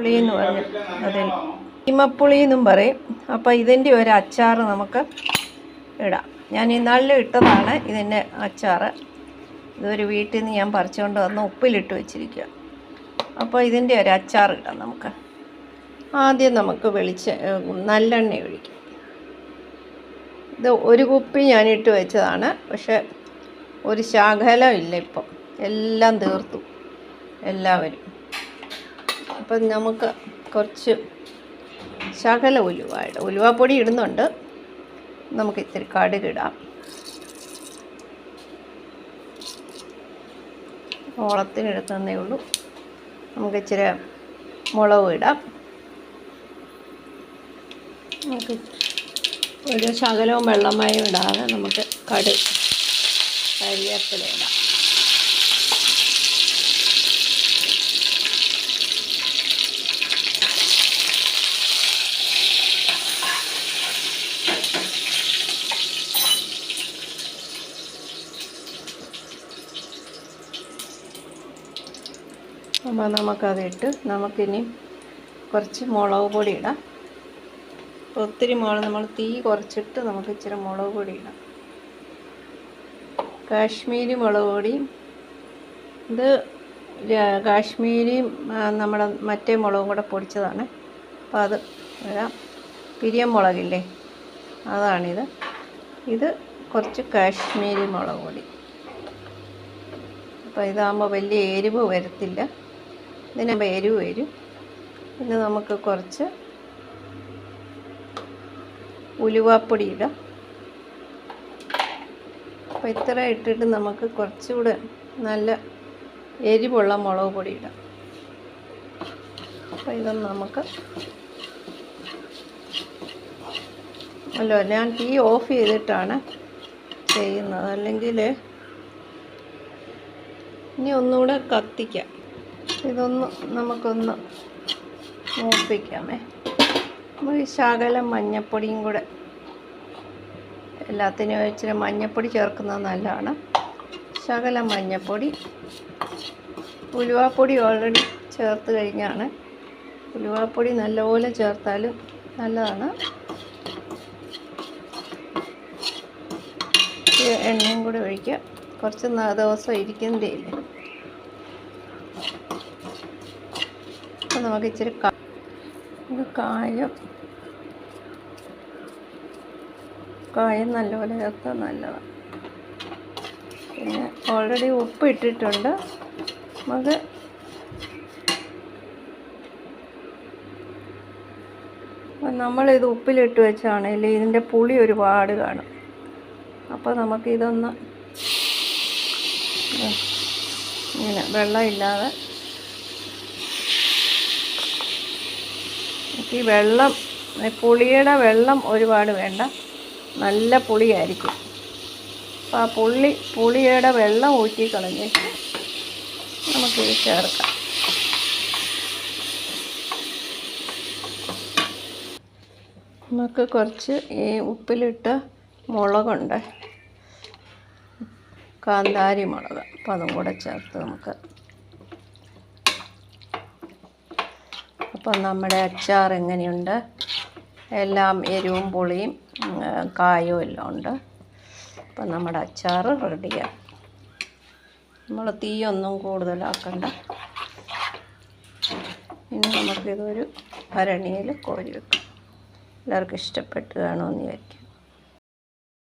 പുളി എന്ന് പറഞ്ഞു അതെ ഇമപ്പുളി എന്നും പറയും. അപ്പോൾ ഇതിന്റെ ഒരു അച്ചാർ നമുക്ക് ഇടാം. ഞാൻ ഇന്നാളിൽ ഇട്ടതാണ് ഇതിന്റെ അച്ചാർ ഇതൊരു വീട്ടിൽ നിന്ന് ഞാൻ പറിച്ചുകൊണ്ട് വന്ന് ഉപ്പിലിട്ട് വെച്ചിരിക്കുക അപ്പോൾ ഇതിന്റെ ഒരു അച്ചാർ ഇടാം നമുക്ക്. ആദ്യം നമുക്ക് വെളിച്ച നല്ലെണ്ണ ഒഴിക്കും. ഇത് ഒരു കുപ്പി ഞാൻ ഇട്ട് വെച്ചതാണ്. പക്ഷെ ഒരു ശാഖലം ഇല്ല ഇപ്പം. എല്ലാം തീർത്തു. എല്ലാവരും. അപ്പം നമുക്ക് കുറച്ച് ശകല ഉലുവ ഉലുവാപ്പൊടി ഇടുന്നുണ്ട്. നമുക്ക് ഇത്തിരി കടുക് ഇടാം. ഓളത്തിന് എടുക്കുന്നതേ ഉള്ളൂ. നമുക്ക് ഇച്ചിരി മുളക് ഇടാം. നമുക്ക് ഒരു ശകലവും വെള്ളമായും ഇടാതെ നമുക്ക് കടു കരിയേപ്പില ഇടാം. അപ്പോൾ നമുക്കതിട്ട് നമുക്കിനി കുറച്ച് മുളക് പൊടി ഇടാം. ഒത്തിരി മുളക് നമ്മൾ തീ കുറച്ചിട്ട് നമുക്ക് ഇച്ചിരി മുളക് പൊടി ഇടാം. കാശ്മീരി മുളക് പൊടി. ഇത് കാശ്മീരി നമ്മുടെ മറ്റേ മുളകും കൂടെ പൊടിച്ചതാണ്. അപ്പോൾ അത് ഇടാം. പിരിയൻ മുളകില്ലേ? അതാണിത്. ഇത് കുറച്ച് കാശ്മീരി മുളക് പൊടി. അപ്പോൾ ഇതാകുമ്പോൾ വലിയ എരിവ് വരത്തില്ല. ഇതിനാകുമ്പോൾ എരിവ് വരും. പിന്നെ നമുക്ക് കുറച്ച് ഉലുവാപ്പൊടി ഇടാം അപ്പോൾ ഇത്ര ഇട്ടിട്ട് നമുക്ക് കുറച്ചുകൂടെ നല്ല എരിവുള്ള മുളക് പൊടി ഇടാം. അപ്പോൾ ഇതൊന്ന് നമുക്ക് അല്ലോ ഞാൻ തീ ഓഫ് ചെയ്തിട്ടാണ് ചെയ്യുന്നത്. അല്ലെങ്കിൽ ഇനി ഒന്നുകൂടെ കത്തിക്കാം. ഇതൊന്ന് നമുക്കൊന്ന് മൂപ്പിക്കാമേ. നമുക്ക് ഈ ശകലം മഞ്ഞപ്പൊടിയും കൂടെ എല്ലാത്തിനും ഇച്ചിരി മഞ്ഞപ്പൊടി ചേർക്കുന്നത് നല്ലതാണ്. ശകലം മഞ്ഞപ്പൊടി ഉലുവാപ്പൊടി ഓൾറെഡി ചേർത്ത് കഴിഞ്ഞാണ്. ഉലുവാപ്പൊടി നല്ലപോലെ ചേർത്താലും നല്ലതാണ്. എണ്ണയും കൂടെ ഒഴിക്കുക. കുറച്ച് ദിവസം ഇരിക്കുന്നതേ ഇല്ലേ അപ്പം നമുക്ക് ഇച്ചിരി കാ ഇത് കായം. കായം നല്ലപോലെ ചേർത്താൽ നല്ലതാണ് പിന്നെ ഓൾറെഡി ഉപ്പ് ഇട്ടിട്ടുണ്ട്. നമുക്ക് നമ്മളിത് ഉപ്പിലിട്ട് വെച്ചാണെങ്കിൽ ഇതിന്റെ പുളി ഒരുപാട് കാണും. അപ്പോൾ നമുക്ക് ഇതൊന്ന് ഇതാ, ഇങ്ങനെ വെള്ളമില്ലാതെ. ഈ വെള്ളം പുളിയുടെ വെള്ളം ഒരുപാട് വേണ്ട. നല്ല പുളിയായിരിക്കും. അപ്പോൾ ആ പുള്ളി പുളിയുടെ വെള്ളം ഊറ്റി കളഞ്ഞിട്ട് നമുക്ക് ചേർക്കാം. നമുക്ക് കുറച്ച് ഈ ഉപ്പിലിട്ട മുളകുണ്ട്. കാന്താരി മുളക് അപ്പോൾ അതും കൂടെ ചേർത്ത് നമുക്ക് അപ്പം നമ്മുടെ അച്ചാർ എങ്ങനെയുണ്ട്? എല്ലാം എരിവും പുളിയും കായും എല്ലാം ഉണ്ട്. അപ്പം നമ്മുടെ അച്ചാർ റെഡിയാണ്. നമ്മൾ തീയൊന്നും കൂടുതലാക്കണ്ട. ഇനി നമുക്കിതൊരു ഭരണിയിൽ കോരി വെക്കാം. എല്ലാവർക്കും ഇഷ്ടപ്പെട്ട് കാണുമെന്ന് വിചാരിക്കും.